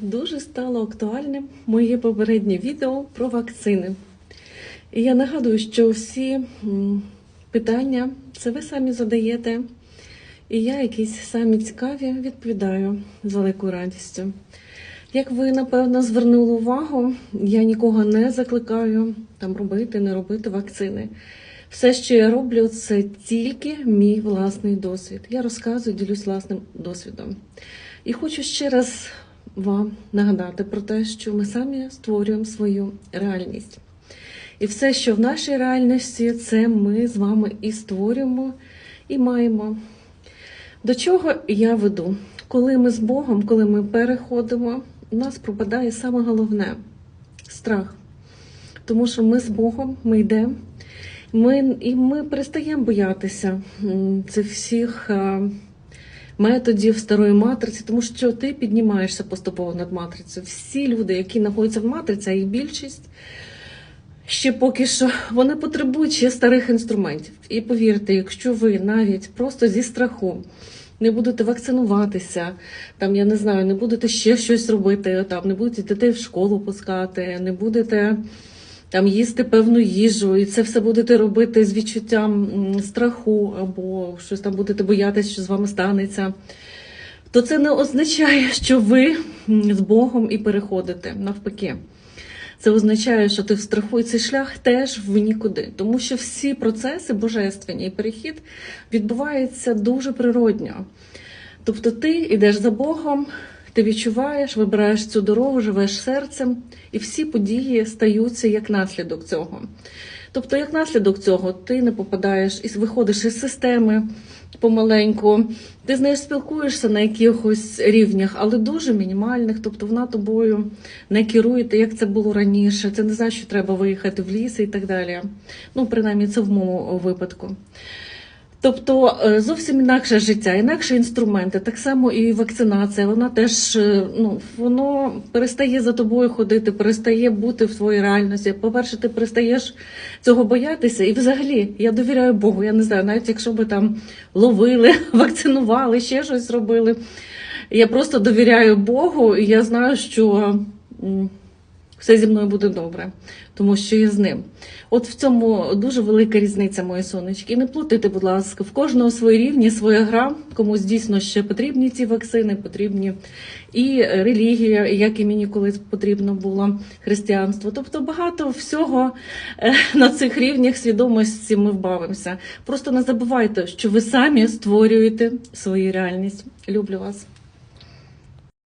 дуже стало актуальним моє попереднє відео про вакцини. І я нагадую, що всі питання це ви самі задаєте, і я якісь самі цікаві відповідаю з великою радістю. Як ви напевно звернули увагу, я нікого не закликаю там робити, не робити вакцини. Все, що я роблю, це тільки мій власний досвід. Я розказую, ділюсь власним досвідом. І хочу ще раз вам нагадати про те, що ми самі створюємо свою реальність. І все, що в нашій реальності, це ми з вами і створюємо, і маємо. До чого я веду? Коли ми з Богом, коли ми переходимо, у нас пропадає саме головне страх. Тому що ми з Богом, ми йдемо, ми, і ми перестаємо боятися цих всіх а, методів старої матриці, тому що ти піднімаєшся поступово над матрицею. Всі люди, які знаходяться в матриці, а їх більшість, ще поки що вони потребують ще старих інструментів. І повірте, якщо ви навіть просто зі страху не будете вакцинуватися, там я не знаю, не будете ще щось робити, там не будете дітей в школу пускати, не будете там їсти певну їжу, і це все будете робити з відчуттям страху, або щось там будете боятися, що з вами станеться. То це не означає, що ви з Богом і переходите навпаки. Це означає, що ти в страху і цей шлях теж в нікуди, тому що всі процеси божественні і перехід відбуваються дуже природньо. Тобто ти йдеш за Богом, ти відчуваєш, вибираєш цю дорогу, живеш серцем, і всі події стаються як наслідок цього. Тобто, як наслідок цього, ти не попадаєш і виходиш із системи помаленьку, ти з нею спілкуєшся на якихось рівнях, але дуже мінімальних. Тобто вона тобою не керує, як це було раніше. Це не значить, що треба виїхати в ліс і так далі. Ну, принаймні, це в моєму випадку. Тобто е, зовсім інакше життя, інакші інструменти, так само і вакцинація. Вона теж е, ну воно перестає за тобою ходити, перестає бути в твоїй реальності. По-перше, ти перестаєш цього боятися. І взагалі я довіряю Богу. Я не знаю, навіть якщо би там ловили, вакцинували, ще щось робили. Я просто довіряю Богу, і я знаю, що. Все зі мною буде добре, тому що я з ним. От в цьому дуже велика різниця, мої сонечки. І не плутайте, будь ласка, в кожного свої рівні, своя гра. Комусь дійсно ще потрібні ці вакцини, потрібні і релігія, як і мені колись потрібно було християнство. Тобто багато всього е, на цих рівнях свідомості ми вбавимося. Просто не забувайте, що ви самі створюєте свою реальність. Люблю вас.